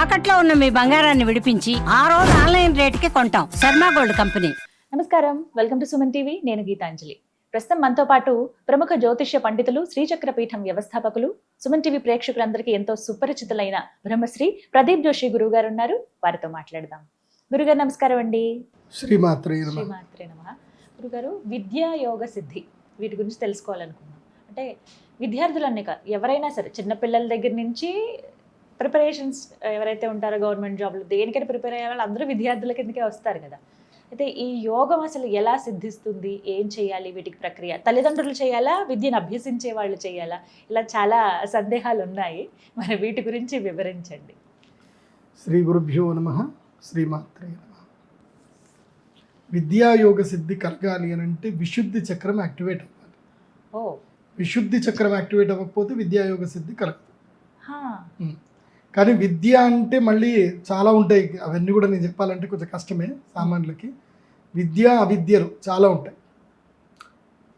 తాకట్లో ఉన్న మీ బంగారాన్ని విడిపించి ఆ రోజు ఆన్లైన్ రేటుకి కొంటాం. Sharma gold company. నమస్కారం. Welcome to Suman TV. నేను గీతాంజలి. ప్రస్తుతం మనతో పాటు ప్రముఖ జ్యోతిష్య పండితులు శ్రీచక్ర పీఠం వ్యవస్థాపకులు సుమన్ టీవీ ప్రేక్షకులందరికీ ఎంతో సుపరిచితులైన బ్రహ్మశ్రీ ప్రదీప్ జోషి గురువు గారు ఉన్నారు. వారితో మాట్లాడదాం. గురుగారు నమస్కారం అండి. శ్రీమాత్రే శ్రీమాత్రే నమ. గురుగారు విద్యా యోగ సిద్ధి. వీటి గురించి తెలుసుకోవాలనుకున్నాం అంటే విద్యార్థులన్నీ కాదు. ఎవరైనా సరే చిన్నపిల్లల దగ్గర నుంచి ప్రిపరేషన్స్ ఎవరైతే ఉంటారో గవర్నమెంట్ జాబ్లు దేనికైనా ప్రిపేర్ అయ్యే వాళ్ళు అందరూ విద్యార్థుల కిందకే వస్తారు కదా. అయితే ఈ యోగం అసలు ఎలా సిద్ధిస్తుంది? ఏం చేయాలి? వీటికి ప్రక్రియ తల్లిదండ్రులు చేయాలా? విద్యను అభ్యసించే వాళ్ళు చేయాలా? ఇలా చాలా సందేహాలు ఉన్నాయి. మరి వీటి గురించి వివరించండి. శ్రీ గురుభ్యో నమ. శ్రీమాత్రే నమ. విద్యాయోగ సిద్ధి కలగాలి అని అంటే విశుద్ధి చక్రం యాక్టివేట్ అవ్వాలి. ఓ. విశుద్ధి చక్రం యాక్టివేట్ అవ్వకపోతే విద్యాయోగ సిద్ధి కలగదు. కానీ విద్య అంటే మళ్ళీ చాలా ఉంటాయి. అవన్నీ కూడా నేను చెప్పాలంటే కొంచెం కష్టమే సామాన్యులకి. విద్య అవిద్యలు చాలా ఉంటాయి.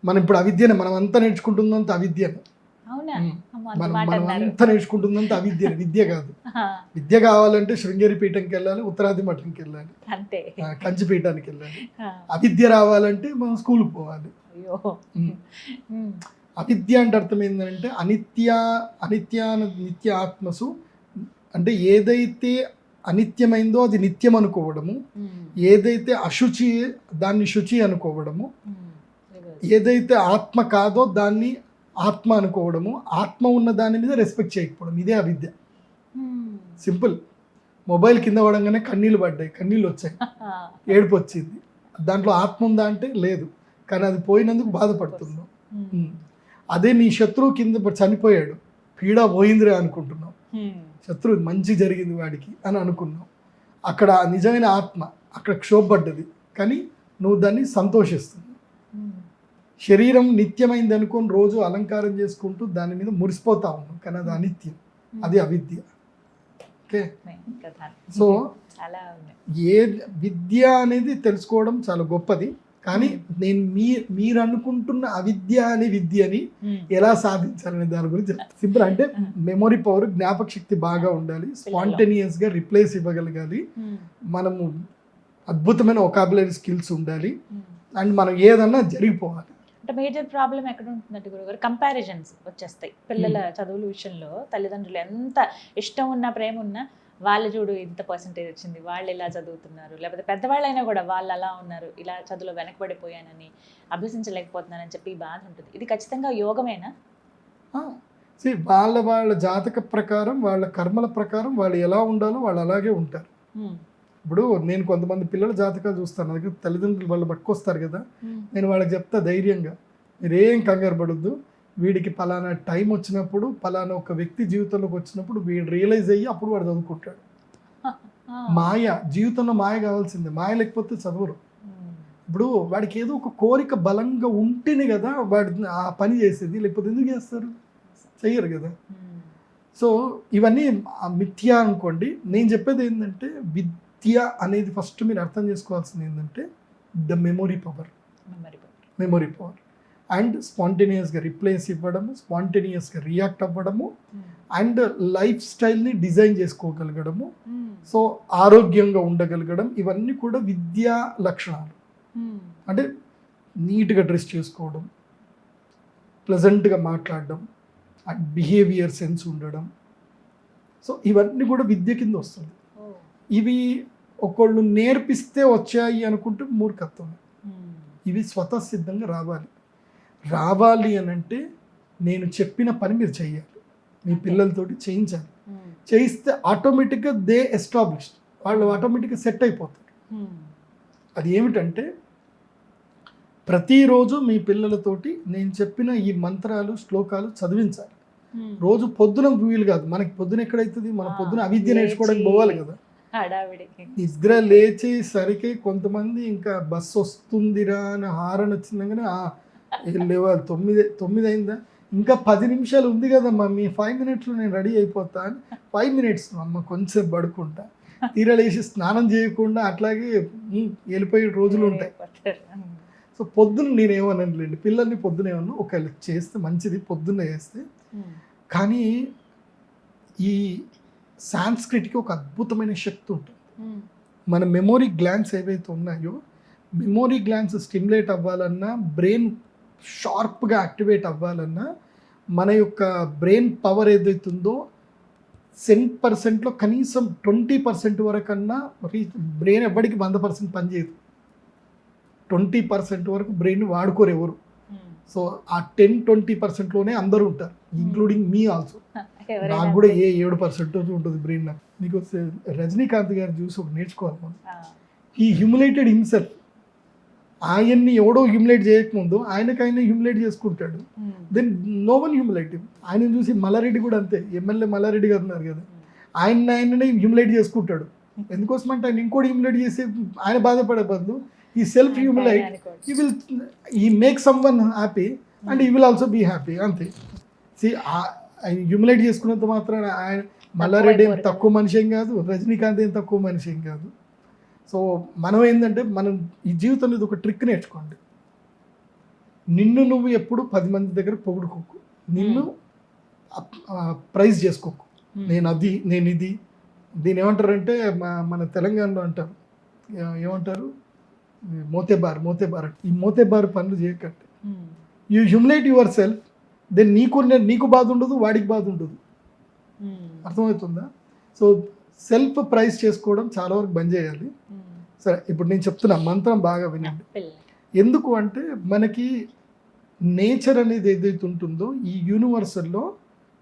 మనం ఇప్పుడు అవిద్యనే మనం అంతా నేర్చుకుంటుందంత అవిద్యనే. మనం మనం అంతా నేర్చుకుంటుందంత అవిద్య విద్య కాదు. విద్య కావాలంటే శృంగేరి పీఠంకి వెళ్ళాలి ఉత్తరాది మఠంకి వెళ్ళాలి కంచి పీఠానికి వెళ్ళాలి. అవిద్య రావాలంటే మనం స్కూల్కి పోవాలి. అవిద్య అంటే అర్థం ఏంటంటే అనిత్య అనిత్యాన నిత్య ఆత్మసు అంటే ఏదైతే అనిత్యమైందో అది నిత్యం అనుకోవడము. ఏదైతే అశుచి దాన్ని శుచి అనుకోవడము. ఏదైతే ఆత్మ కాదో దాన్ని ఆత్మ అనుకోవడము. ఆత్మ ఉన్న దాని మీద రెస్పెక్ట్ చేయకపోవడం. ఇదే అవిద్య. సింపుల్. మొబైల్ కింద పడంగానే కన్నీళ్ళు పడ్డాయి. కన్నీళ్ళు వచ్చాయి. ఏడుపు వచ్చింది దాంట్లో ఆత్మ ఉందా అంటే లేదు. కానీ అది పోయినందుకు బాధపడుతున్నావు. అదే నీ శత్రువు కింద చనిపోయాడు. పీడ పోయిందిరే అనుకుంటున్నావు ఉమ్, శత్రువు మంచి జరిగింది వాడికి అని అనుకున్నావు అక్కడ నిజమైన ఆత్మ అక్కడ క్షోభపడ్డది. కానీ నువ్వు దాన్ని సంతోషిస్తున్నావు. ఉమ్, శరీరం నిత్యమైంది అనుకొని రోజు అలంకారం చేసుకుంటూ దాని మీద మురిసిపోతా ఉన్నావు కానీ అది అనిత్యం. అది అవిద్య. ఓకే. సో ఏ విద్య అనేది తెలుసుకోవడం చాలా గొప్పది. కానీ నేను మీ మీరు అనుకుంటున్న అవిద్య అనే విద్యని ఉమ్, ఎలా సాధించాలనే దాని గురించి సింపుల్ అంటే మెమొరీ పవర్ జ్ఞాపక శక్తి బాగా ఉండాలి. స్పాంటేనియస్గా రిప్లేస్ ఇవ్వగలగాలి. మనము అద్భుతమైన ఒకాబులరీ స్కిల్స్ ఉండాలి. అండ్ మనం ఏదన్నా జరిగిపోవాలి. అంటే మేజర్ ప్రాబ్లం ఎక్కడ ఉంటుందంటే గురుగారు కంపారిజన్స్ వచ్చేస్తాయి. పిల్లల చదువుల విషయంలో తల్లిదండ్రులు ఎంత ఇష్టం ఉన్నా ప్రేమ ఉన్నా వాళ్ళు చూడు ఇంత పర్సంటేజ్ వచ్చింది వాళ్ళు ఇలా చదువుతున్నారు. లేకపోతే పెద్దవాళ్ళైనా కూడా వాళ్ళు అలా ఉన్నారు ఇలా చదువులో వెనకబడిపోయానని అభ్యసించలేకపోతున్నానని చెప్పి బాధ ఉంటుంది. ఇది ఖచ్చితంగా యోగమేనా? వాళ్ళ వాళ్ళ జాతక ప్రకారం వాళ్ళ కర్మల ప్రకారం వాళ్ళు ఎలా ఉండాలో వాళ్ళు అలాగే ఉంటారు. ఇప్పుడు నేను కొంతమంది పిల్లల జాతకాలు చూస్తాను దగ్గర తల్లిదండ్రులు వాళ్ళు పట్టుకొస్తారు కదా. నేను వాళ్ళకి చెప్తా ధైర్యంగా మీరేం కంగారు పడొద్దు. వీడికి పలానా టైం వచ్చినప్పుడు పలానా ఒక వ్యక్తి జీవితంలోకి వచ్చినప్పుడు వీడు రియలైజ్ అయ్యి అప్పుడు వాడు చదువుకుంటాడు. మాయ జీవితంలో మాయ కావాల్సిందే. మాయ లేకపోతే చదవరు. ఇప్పుడు వాడికి ఏదో ఒక కోరిక బలంగా ఉంటేనే కదా వాడి ఆ పని చేసేది. లేకపోతే ఎందుకు చేస్తారు? చెయ్యరు కదా. సో ఇవన్నీ మిథ్య అనుకోండి. నేను చెప్పేది ఏంటంటే విద్య అనేది ఫస్ట్ మీరు అర్థం చేసుకోవాల్సింది ఏంటంటే the memory power. Memory power. And స్పాంటేనియస్గా replies ఇవ్వడము స్పాంటేనియస్గా రియాక్ట్ అవ్వడము ఉమ్, అండ్ లైఫ్ స్టైల్ని డిజైన్ చేసుకోగలగడము. ఉమ్, సో ఆరోగ్యంగా ఉండగలగడం ఇవన్నీ కూడా విద్యా లక్షణాలు. ఉమ్, అంటే నీట్గా డ్రెస్ చేసుకోవడం ప్లెజెంట్గా మాట్లాడడం అండ్ బిహేవియర్ సెన్స్ ఉండడం. సో ఇవన్నీ కూడా విద్య కింద వస్తుంది. ఇవి ఒకళ్ళు నేర్పిస్తే వచ్చాయి అనుకుంటే మూర్ఖత్వం ఇవి స్వతసిద్ధంగా రావాలి. రావాలి అని అంటే నేను చెప్పిన పని మీరు చేయాలి మీ పిల్లలతోటి చేయించాలి. ఉమ్, చేయిస్తే ఆటోమేటిక్గా దే ఎస్టాబ్లిష్డ్ వాళ్ళు ఆటోమేటిక్గా సెట్ అయిపోతారు. ఉమ్, అది ఏమిటంటే ప్రతిరోజు మీ పిల్లలతోటి నేను చెప్పిన ఈ మంత్రాలు శ్లోకాలు చదివించాలి. ఉమ్. రోజు పొద్దున వీలు కాదు. మనకి పొద్దున ఎక్కడైతుంది? మన పొద్దున అవిద్య నేర్చుకోవడానికి. పోవాలి కదా. నిద్ర లేచేసరికి కొంతమంది ఇంకా బస్సు వస్తుందిరా అని హారన్ వచ్చిందగానే "ఆ, ఏ లేవాలి తొమ్మిది తొమ్మిది అయిందా? ఇంకా పది నిమిషాలు ఉంది కదమ్మా మీ ఫైవ్ మినిట్స్లో నేను రెడీ అయిపోతా అని ఫైవ్ మినిట్స్ అమ్మ కొంచెం పడుకుంటా. తీరా లేచి స్నానం చేయకుండా అట్లాగే వెళ్ళిపోయే రోజులు ఉంటాయి. సో పొద్దున్న నేను ఏమనలేండి పిల్లల్ని పొద్దున ఏమన్నా ఒకవేళ చేస్తే మంచిది పొద్దున్న చేస్తే. కానీ ఈ సాంస్క్రిట్కి ఒక అద్భుతమైన శక్తి ఉంటుంది. మన మెమొరీ గ్లాన్స్ ఏవైతే ఉన్నాయో మెమొరీ గ్లాన్స్ స్టిమ్యులేట్ అవ్వాలన్నా బ్రెయిన్ షార్ప్గా యాక్టివేట్ అవ్వాలన్నా మన యొక్క బ్రెయిన్ పవర్ ఏదైతుందో సెన్ పర్సెంట్లో కనీసం ట్వంటీ పర్సెంట్ వరకన్నా బ్రెయిన్ ఎవ్వడికి వంద పర్సెంట్ పనిచేయదు. ట్వంటీ పర్సెంట్ వరకు బ్రెయిన్ వాడుకోరు ఎవరు. ఉమ్. సో ఆ టెన్ ట్వంటీ పర్సెంట్లోనే అందరూ ఉంటారు ఇంక్లూడింగ్ మీ ఆల్సో. నాకు కూడా ఏ ఏడు పర్సెంట్ ఉంటుంది బ్రెయిన్ నాకు. మీకు వస్తే రజనీకాంత్ గారు చూసి ఒక నేర్చుకోవాలి మనం. ఈ హ్యూమిలేటెడ్ హిమ్సెల్ఫ్ ఆయన్ని ఎవడో హ్యూమిలేట్ చేయకముందు ఆయనకు ఆయన హ్యూమిలేట్ చేసుకుంటాడు. దెన్ నో వన్ హ్యూమిలేట్ ఆయన చూసి మల్లారెడ్డి కూడా అంతే. ఎమ్మెల్యే మల్లారెడ్డి గారు ఉన్నారు కదా. ఆయన ఆయననే హ్యూమిలేట్ చేసుకుంటాడు. ఎందుకోసం అంటే ఆయన ఇంకోటి హ్యూమిలేట్ చేసి ఆయన బాధపడే బదులు ఈ self humiliate. He will he make someone happy and he will also be happy అంతే. సి ఆయన హ్యూమిలేట్ చేసుకున్నంత మాత్రాన ఆయన మల్లారెడ్డి ఏం తక్కువ మనిషి ఏం కాదు రజనీకాంత్ ఏం తక్కువ మనిషి ఏం కాదు. సో మనం ఏంటంటే మనం ఈ జీవితంలో ఇది ఒక ట్రిక్ నేర్చుకోండి. నిన్ను నువ్వు ఎప్పుడు పది మంది దగ్గర పొగుడుకోకు. నిన్ను ప్రైజ్ చేసుకోకు. నేను అది నేను ఇది. దీని ఏమంటారంటే మా- మన తెలంగాణలో అంటారు ఏమంటారు? మోతేబార్ మోతేబార్ ఈ మోతేబార్ పనులు చేయకండి. You humiliate yourself then నీకు నీకు బాధ ఉండదు వాడికి బాధ ఉండదు. అర్థమవుతుందా? సో సెల్ఫ్ ప్రైజ్ చేసుకోవడం చాలా వరకు బంద్ చేయాలి. సరే ఇప్పుడు నేను చెప్తున్నా మంత్రం బాగా వినండి ఎందుకు అంటే మనకి నేచర్ అనేది ఏదైతే ఉంటుందో ఈ యూనివర్సల్లో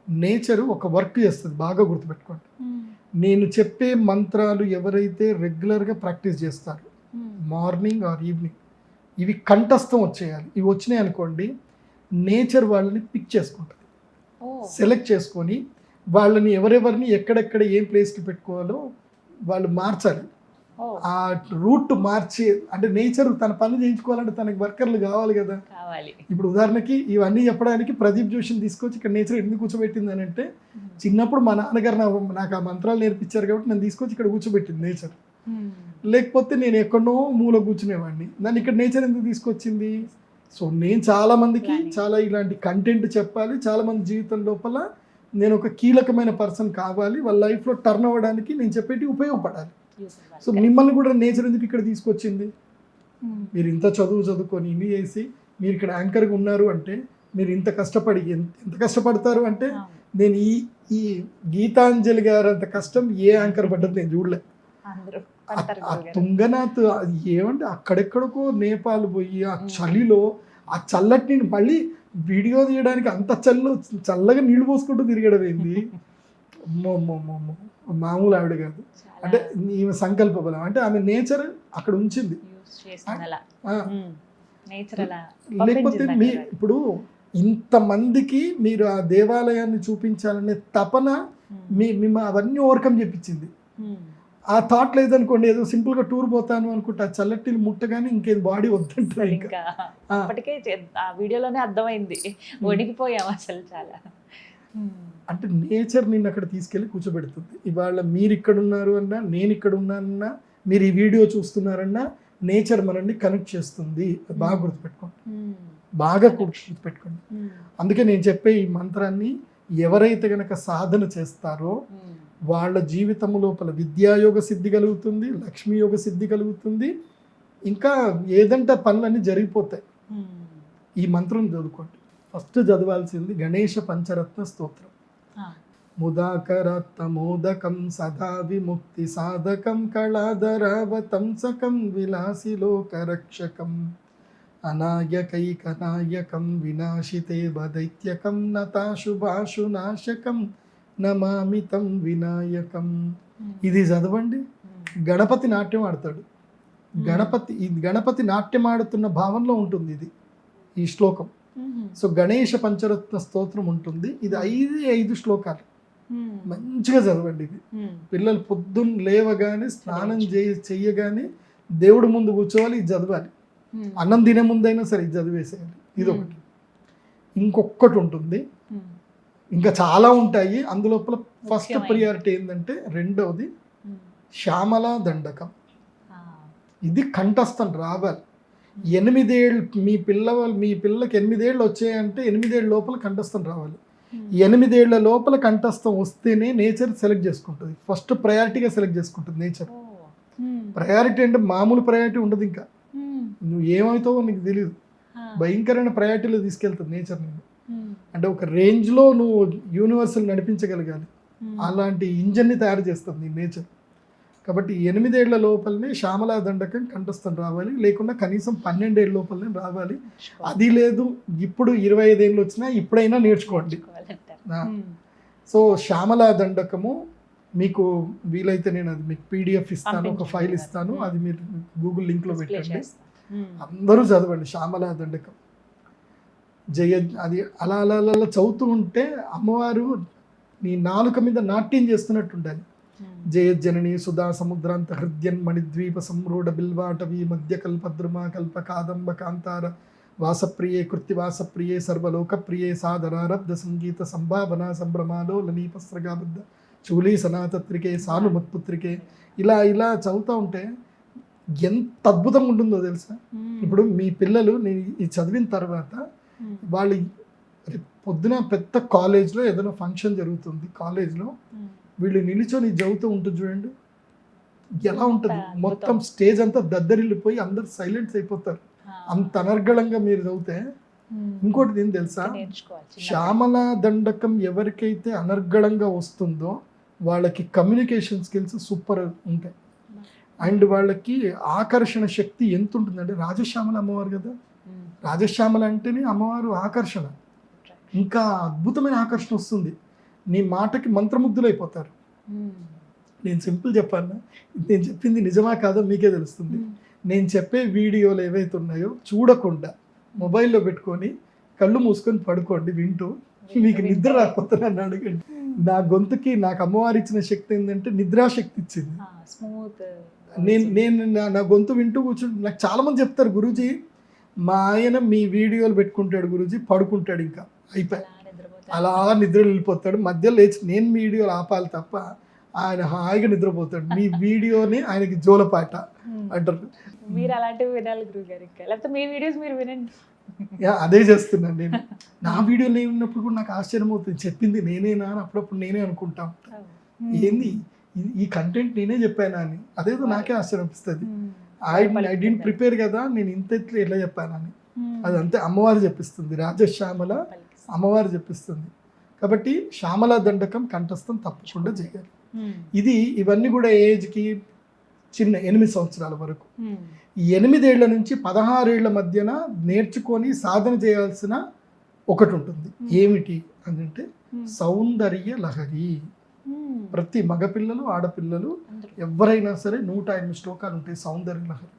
నేచర్ ఒక వర్క్ చేస్తుంది బాగా గుర్తుపెట్టుకోండి. నేను చెప్పే మంత్రాలు ఎవరైతే రెగ్యులర్గా ప్రాక్టీస్ చేస్తారు. మార్నింగ్ ఆర్ ఈవినింగ్ ఇవి కంఠస్థం వచ్చేయాలి ఇవి వచ్చినాయి అనుకోండి నేచర్ వాళ్ళని పిక్ చేసుకుంటుంది. సెలెక్ట్ చేసుకొని వాళ్ళని ఎవరెవరిని ఎక్కడెక్కడ ఏం ప్లేస్కి పెట్టుకోవాలో వాళ్ళు మార్చాలి. ఆ రూట్ మార్చి అంటే నేచర్ తన పని చేయించుకోవాలంటే తనకి వర్కర్లు కావాలి కదా. ఇప్పుడు ఉదాహరణకి ఇవన్నీ చెప్పడానికి ప్రదీప్ జోషిని తీసుకొచ్చి ఇక్కడ నేచర్ ఎందుకు కూర్చోబెట్టింది అని అంటే చిన్నప్పుడు మా నాన్నగారు నాకు ఆ మంత్రాలు నేర్పించారు కాబట్టి నన్ను తీసుకొచ్చి ఇక్కడ కూర్చోబెట్టింది నేచర్. లేకపోతే నేను ఎక్కడో మూల కూర్చునేవాడిని. నన్ను ఇక్కడ నేచర్ ఎందుకు తీసుకొచ్చింది? సో నేను చాలా మందికి. చాలా ఇలాంటి కంటెంట్ చెప్పాలి. చాలా మంది జీవితం లోపల నేను ఒక కీలకమైన పర్సన్ కావాలి. వాళ్ళ లైఫ్లో టర్న్ అవ్వడానికి నేను చెప్పేటి ఉపయోగపడాలి. సో మిమ్మల్ని కూడా నేచర్ ఎందుకు ఇక్కడ తీసుకొచ్చింది ఉమ్. మీరు ఇంత చదువు చదువుకొని ఇన్ని చేసి మీరు ఇక్కడ యాంకర్గా ఉన్నారు అంటే మీరు ఇంత కష్టపడి ఎంత కష్టపడతారు అంటే. నేను ఈ ఈ గీతాంజలి గారు అంత కష్టం ఏ యాంకర్ పడ్డది నేను చూడలే ఆ-. తుంగనాథ్ ఏమంటే అక్కడెక్కడికో నేపాల్ పోయి ఆ చలిలో ఆ చల్లటి మళ్ళీ వీడియో తీయడానికి అంత చల్లు చల్లగా నీళ్ళు పోసుకుంటూ తిరగడం ఏంది అమ్మో, అమ్మో, అమ్మో. మామూలు ఆవిడ కాదు. అంటే ఈమె సంకల్ప బలం. అంటే ఆమె నేచర్ అక్కడ ఉంచింది. అలా లేకపోతే మీ. ఇప్పుడు ఇంతమందికి మీరు ఆ దేవాలయాన్ని చూపించాలనే తపన ఉమ్. మీ మిమ్మ అవన్నీ ఓవర్కమ్ చెప్పించింది ఉమ్. ఆ థాట్ లేదనుకోండి ఏదో సింపుల్గా టూర్ పోతాను అనుకుంటా ఆ చల్లటి ముట్టగానే ఇంకేది బాడీ వద్దంటారు ఇంకా. అప్పటికే ఆ వీడియోలోనే అర్థమైంది. వణికిపోయాం అసలు చాలా. అంటే నేచర్ నిన్ను అక్కడ తీసుకెళ్ళి కూర్చోబెడుతుంది. ఇవాళ మీరు ఇక్కడ ఉన్నారు అన్నా నేను ఇక్కడ ఉన్నానన్నా మీరు ఈ వీడియో చూస్తున్నారన్నా నేచర్ మనల్ని కనెక్ట్ చేస్తుంది. బాగా గుర్తుపెట్టుకోండి. ఉమ్. బాగా గుర్తుపెట్టుకోండి. ఉమ్. అందుకే నేను చెప్పే ఈ మంత్రాన్ని ఎవరైతే గనక సాధన చేస్తారో. వాళ్ళ జీవితం లోపల విద్యాయోగ సిద్ధి కలుగుతుంది లక్ష్మీ యోగ సిద్ధి కలుగుతుంది. ఇంకా ఏదంటే పనులన్నీ జరిగిపోతాయి. ఈ మంత్రం చదువుకోండి. ఫస్ట్ చదవాల్సింది గణేష పంచరత్న స్తోత్రం ఆ. ముదాకరత్నమోదకం సదా విముక్తి సాధకం కళాధరావతంసకం విలాసిలోకరక్షకం అనాయకైకనాయకం వినాశితే దైత్యకం నతాశుభాశునాశకం నమామితం వినాయకం. ఇది చదవండి. గణపతి నాట్యం ఆడతాడు గణపతి ఈ గణపతి నాట్యం ఆడుతున్న భావంలో ఉంటుంది ఇది ఈ శ్లోకం. సో గణేష పంచరత్న స్తోత్రం ఉంటుంది ఇది ఐదు ఐదు శ్లోకాలు. మంచిగా చదవండి ఇది. పిల్లలు పొద్దున్న లేవగానే స్నానం చేయ చెయ్యగానే దేవుడు ముందు కూర్చోవాలి ఇది చదవాలి. అన్నం తినే ముందైనా సరే ఇది చదివేసేయాలి ఇది ఒకటి ఇంకొకటి ఉంటుంది. ఇంకా చాలా ఉంటాయి అందులోపల ఫస్ట్. ప్రియారిటీ ఏంటంటే రెండవది. శ్యామల దండకం. ఇది కంఠస్థం రావాలి ఎనిమిదేళ్ళు మీ పిల్లవాళ్ళు మీ పిల్లకి ఎనిమిదేళ్ళు వచ్చాయంటే ఎనిమిదేళ్ళ లోపల కంఠస్థం రావాలి ఎనిమిదేళ్ళ లోపల కంఠస్థం వస్తేనే నేచర్ సెలెక్ట్ చేసుకుంటుంది ఫస్ట్ ప్రయారిటీగా సెలెక్ట్ చేసుకుంటుంది నేచర్. ప్రయారిటీ అంటే మామూలు ప్రయారిటీ ఉండదు ఇంకా. నువ్వు ఏమవుతావో నీకు తెలియదు. భయంకరమైన ప్రయారిటీలో తీసుకెళ్తుంది నేచర్ నేను. అంటే ఒక రేంజ్లో నువ్వు యూనివర్సల్ నడిపించగలగాలి. అలాంటి ఇంజన్ని తయారు చేస్తుంది నేచర్ కాబట్టి ఎనిమిదేళ్ళ లోపలనే శ్యామలా దండకం కంఠస్థం రావాలి. లేకుండా కనీసం పన్నెండేళ్ళ లోపలనే రావాలి. అది లేదు. ఇప్పుడు ఇరవై ఐదేళ్ళు వచ్చినా ఇప్పుడైనా నేర్చుకోండి. సో శ్యామలా దండకము మీకు వీలైతే నేను అది మీకు పీడిఎఫ్ ఇస్తాను ఒక ఫైల్. ఇస్తాను అది మీరు గూగుల్ లింక్లో పెట్టండి. అందరూ చదవండి శ్యామలా దండకం. జయ అది అలా అలా అలా చదువుతూ ఉంటే అమ్మవారు నీ నాలుక మీద నాట్యం చేస్తున్నట్టు ఉండాలి. జయజనని సుధా సముద్రాంత హృద్యన్ మణిద్వీప సంరూఢ బిల్వాటవి మధ్య కల్పద్రుమా కల్ప కాదంబ కాంతార వాసప్రియే కృత్తివాసప్రియే సర్వలోకప్రియే సాదరారబ్ధ సంగీత సంభావన సంభ్రమాలో లనీపస్రగాబద్ధ చూలీ సనాతత్రికే సానుమత్పుత్రికే ఇలా ఇలా చదువుతూ ఉంటే ఎంత అద్భుతంగా ఉంటుందో తెలుసా. ఇప్పుడు మీ పిల్లలు నేను ఈ చదివిన తర్వాత. వాళ్ళు పొద్దున పెద్ద కాలేజ్లో ఏదైనా ఫంక్షన్ జరుగుతుంది కాలేజ్లో. వీళ్ళు నిలిచొని చదువుతూ ఉంటుంది చూడండి ఎలా ఉంటుంది. మొత్తం స్టేజ్ అంతా దద్దరిల్లిపోయి అందరు సైలెంట్ అయిపోతారు. అంత అనర్గళంగా మీరు చదివితే. ఇంకోటి ఏం తెలుసా. శ్యామల దండకం ఎవరికైతే అనర్గళంగా వస్తుందో వాళ్ళకి కమ్యూనికేషన్ స్కిల్స్ సూపర్ ఉంటాయి అండ్ వాళ్ళకి ఆకర్షణ శక్తి ఎంత ఉంటుందంటే రాజశ్యామల అమ్మవారు కదా. రాజశ్యామల అంటేనే అమ్మవారు ఆకర్షణ ఇంకా అద్భుతమైన ఆకర్షణ వస్తుంది నీ మాటకి మంత్రముగ్ధులైపోతారు. మ్మ్. నేను సింపుల్ చెప్పాను నేను చెప్పింది నిజమా కాదో మీకే తెలుస్తుంది. మ్మ్. నేను చెప్పే వీడియోలు ఏవైతే ఉన్నాయో చూడకుండా మొబైల్లో పెట్టుకొని కళ్ళు మూసుకొని పడుకోండి వింటూ. మీకు నిద్ర రాకపోతే నన్ను అడగండి నా గొంతుకి నాకు అమ్మవారు ఇచ్చిన శక్తి ఏంటంటే నిద్రాశక్తి ఇచ్చింది నేను నేను నా నా గొంతు వింటూ కూర్చుంటే నాకు చాలా మంది చెప్తారు గురూజీ మా ఆయన మీ వీడియోలు పెట్టుకుంటాడు గురూజీ పడుకుంటాడు ఇంకా. అయిపోయి. అలా నిద్ర వెళ్ళిపోతాడు. మధ్యలో లేచి నేను వీడియోలు ఆపాలి తప్ప ఆయన హాయిగా నిద్రపోతాడు. మీ వీడియోని ఆయనకి జోలపాట. అంటారు. మీరు అలాంటివి వినాలి గురువు గారు ఇంకా. లేకపోతే మీ వీడియోస్ మీరు వినండి. యా, అదే చేస్తున్నాను నేను. నా వీడియోలు ఏమిన్నప్పుడు కూడా నాకు ఆశ్చర్యం అవుతుంది. చెప్పింది నేనేనా అని అప్పుడప్పుడు నేనే అనుకుంటా. ఏంది? ఈ- కంటెంట్ నేనే చెప్పానా అని. అదేదో నాకే ఆశ్చర్యం అనిపిస్తుంది. ఐ ఐ డెంట్ ప్రిపేర్ కదా నేను ఇంత ఎట్లా చెప్పానని. అది అంతే అమ్మవారు చెప్పిస్తుంది. రాజశ్యామల. అమ్మవారు చెప్పిస్తుంది కాబట్టి శ్యామల దండకం కంఠస్థం తప్పకుండా చేయాలి. ఇది ఇవన్నీ కూడా ఏజ్కి చిన్న ఎనిమిది సంవత్సరాల వరకు. ఈ ఎనిమిదేళ్ళ నుంచి పదహారేళ్ళ మధ్యన నేర్చుకొని సాధన చేయాల్సిన ఒకటి ఉంటుంది ఏమిటి అని అంటే. సౌందర్య లహరి. ప్రతి మగపిల్లలు ఆడపిల్లలు. ఎవరైనా సరే నూట ఎనిమిది శ్లోకాలు ఉంటాయి సౌందర్య లహరి.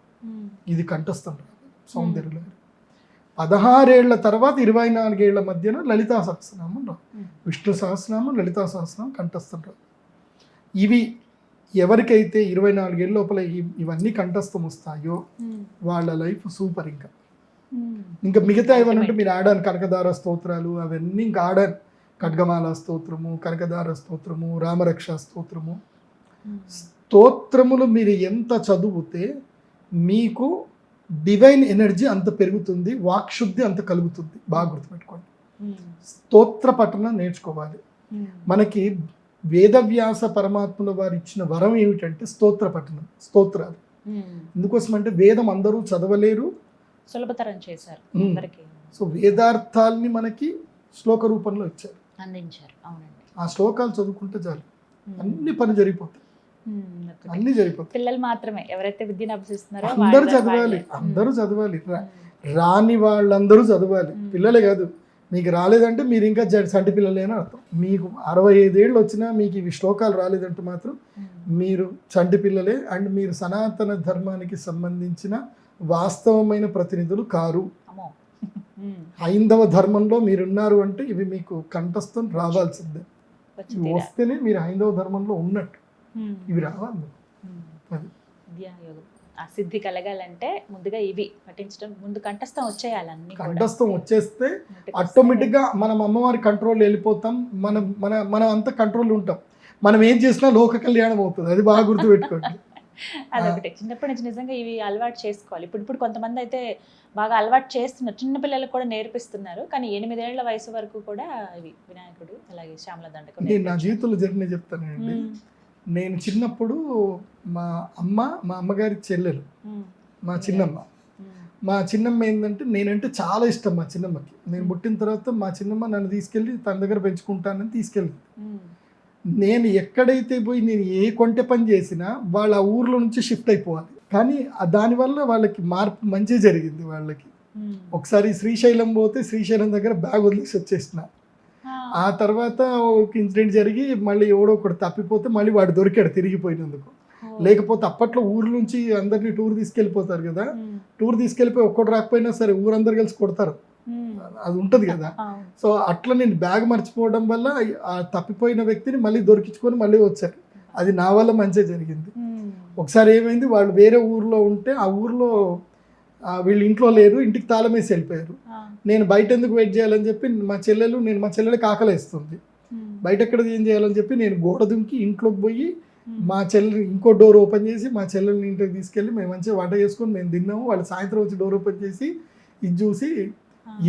ఇది కంఠస్థం సౌందర్య లహరి పదహారేళ్ళ తర్వాత ఇరవై నాలుగేళ్ళ మధ్యన లలితా సహస్రనామం రా మ్మ్. విష్ణు సహస్రనామం లలితా సహస్రనామం కంఠస్థం రా ఇవి ఎవరికైతే ఇరవై నాలుగేళ్ళ లోపల ఇవన్నీ కంఠస్థం వస్తాయో. వాళ్ళ లైఫ్ సూపర్ ఇంకా. ఇంకా మిగతా ఏమనంటే మీరు ఆడాను కనకదార స్తోత్రాలు అవన్నీ ఇంకా ఆడాను ఖడ్గమాల స్తోత్రము కనకదార స్తోత్రము రామరక్ష స్తోత్రము. స్తోత్రములు మీరు ఎంత చదివితే మీకు డివైన్ ఎనర్జీ అంత పెరుగుతుంది వాక్శుద్ధి అంత కలుగుతుంది బాగా గుర్తుపెట్టుకోండి. స్తోత్ర పఠనం నేర్చుకోవాలి మ్మ్. మనకి వేదవ్యాస పరమాత్ముల వారు ఇచ్చిన వరం ఏమిటంటే స్తోత్ర పఠనం స్తోత్రాలు మ్మ్. ఎందుకోసం అంటే వేదం అందరూ చదవలేరు సులభతరం చేశారు. అందరికి సో వేదార్థాల్ని మనకి శ్లోక రూపంలో ఇచ్చారు అందించారు అవునండి ఆ శ్లోకాలు చదువుకుంటే చాలు. అన్ని పని జరిగిపోతాయి. అన్ని జరిగిపోతాయి పిల్లలు మాత్రమే ఎవరైతే విద్యను అభ్యసిస్తున్నారో అందరూ చదవాలి. అందరూ చదవాలి. రాని వాళ్ళందరూ చదవాలి. పిల్లలే కాదు మీకు రాలేదంటే మీరు ఇంకా సంటి పిల్లలే అని అర్థం మీకు అరవై ఐదేళ్ళు వచ్చినా మీకు ఇవి శ్లోకాలు రాలేదంటే మాత్రం. మీరు చంటి పిల్లలే అండ్ మీరు సనాతన ధర్మానికి సంబంధించిన వాస్తవమైన ప్రతినిధులు కారు. హైందవ ధర్మంలో మీరున్నారు అంటే ఇవి మీకు కంఠస్థం రావాల్సిందే. వస్తేనే మీరు హైందవ ధర్మంలో ఉన్నట్టు. ఇవి రావాలి ఆ సిద్ధి కలగాలంటే ముందుగా ఇవి పఠించడం ముందు కంఠస్థం వచ్చేయాలి అన్ని కూడా. కంఠస్థం వచ్చేస్తే నోటికి ఆటోమేటిక్గా మనం అమ్మవారి కంట్రోల్ వెళ్ళిపోతాం. మనం మన మనం అంత కంట్రోల్ ఉంటాం. మనం ఏం చేసినా లోక కళ్యాణం అవుతుంది. అది బాగా గుర్తుపెట్టుకోండి. అదొకటి. చిన్నప్పటి నుంచి నిజంగా ఇవి అలవాటు చేసుకోవాలి. ఇప్పుడు ఇప్పుడు కొంతమంది అయితే బాగా అలవాటు చేస్తున్నారు. చిన్న పిల్లలకు కూడా నేర్పిస్తున్నారు. కానీ ఎనిమిదేళ్ళ వయసు వరకు కూడా ఇవి వినాయకుడు అలాగే శ్యామల దండకు నా జీవితంలో జరిగిన చెప్తానండి నేను చిన్నప్పుడు మా అమ్మ మా అమ్మగారి చెల్లెలు మా చిన్నమ్మ. మా చిన్నమ్మ ఏంటంటే నేనంటే చాలా ఇష్టం మా చిన్నమ్మకి. నేను పుట్టిన తర్వాత మా చిన్నమ్మ నన్ను తీసుకెళ్ళి తన దగ్గర పెంచుకుంటానని తీసుకెళ్ళి నేను ఎక్కడైతే పోయి నేను ఏ కొంటె పని చేసినా వాళ్ళ ఆ ఊర్లో నుంచి షిఫ్ట్ అయిపోవాలి. కానీ దానివల్ల వాళ్ళకి మార్పు మంచి జరిగింది వాళ్ళకి. ఒకసారి శ్రీశైలం పోతే శ్రీశైలం దగ్గర బ్యాగ్ వదిలేసి వచ్చేసిన. ఆ. తర్వాత ఒక ఇన్సిడెంట్ జరిగి మళ్ళీ ఎవడో ఒకడు తప్పిపోతే మళ్ళీ వాడు దొరికాడు తిరిగిపోయినందుకు లేకపోతే అప్పట్లో ఊరు నుంచి అందరినీ టూర్ తీసుకెళ్ళిపోతారు కదా. టూర్ తీసుకెళ్ళిపోయి ఒక్కడు రాకపోయినా సరే ఊరందరు కలిసి కొడతారు. అది ఉంటుంది కదా. సో అట్లా నేను బ్యాగ్ మర్చిపోవడం వల్ల ఆ తప్పిపోయిన వ్యక్తిని మళ్ళీ దొరికించుకొని మళ్ళీ వచ్చారు అది నా వల్ల మంచిగా జరిగింది. ఒకసారి ఏమైంది వాళ్ళు వేరే ఊర్లో ఉంటే ఆ ఊర్లో వీళ్ళు ఇంట్లో లేరు ఇంటికి తాళం వేసి వెళ్ళిపోయారు. నేను బయట ఎందుకు వెయిట్ చేయాలని చెప్పి మా చెల్లెలు నేను మా చెల్లెలకి ఆకలేస్తుంది బయట ఎక్కడ ఏం చేయాలని చెప్పి నేను గోడ దుంకి ఇంట్లోకి పోయి మా చెల్లెలు ఇంకో డోర్ ఓపెన్ చేసి మా చెల్లెల్ని ఇంటికి తీసుకెళ్ళి మేము మంచిగా వంట చేసుకొని మేము తిన్నాము. వాళ్ళు సాయంత్రం వచ్చి డోర్ ఓపెన్ చేసి ఇది చూసి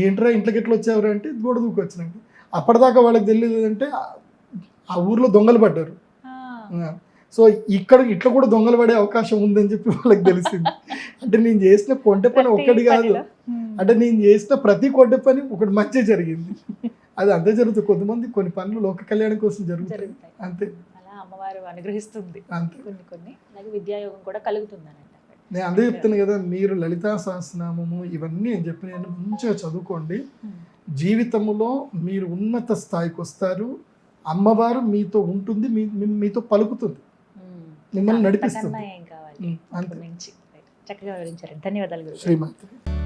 ఏంట్రా ఇంట్లోకి ఎట్లా వచ్చారు అంటే గోడ దూకి వచ్చినాక అప్పటిదాకా వాళ్ళకి తెలియదు అంటే ఆ ఊర్లో దొంగలు పడ్డారు. సో ఇక్కడ ఇట్లా కూడా దొంగలు పడే అవకాశం ఉందని చెప్పి వాళ్ళకి తెలిసింది. అంటే నేను చేసిన కొంటె పని ఒక్కటి కాదు. అంటే నేను చేసిన ప్రతి కొంటె పని ఒకటి మంచి జరిగింది. అది అంతే జరుగుతుంది. కొంతమంది కొన్ని పనులు లోక కళ్యాణం కోసం జరుగుతాయి. అంతే. అలా అమ్మవారు అనుగ్రహిస్తుంది. అంతే. కొన్ని కొన్ని. అలాగే విద్యాయోగం కూడా కలుగుతుందని నేను అదే చెప్తాను కదా మీరు లలితా సహస్రనామము ఇవన్నీ నేను చెప్పిన మంచిగా చదువుకోండి. జీవితంలో మీరు ఉన్నత స్థాయికి వస్తారు. అమ్మవారు మీతో ఉంటుంది మీ మీతో పలుకుతుంది. మిమ్మల్ని నడిపిస్తుంది. అంతే. చక్కగా వివరించారు ధన్యవాదాలు గురు శ్రీమాత్రి.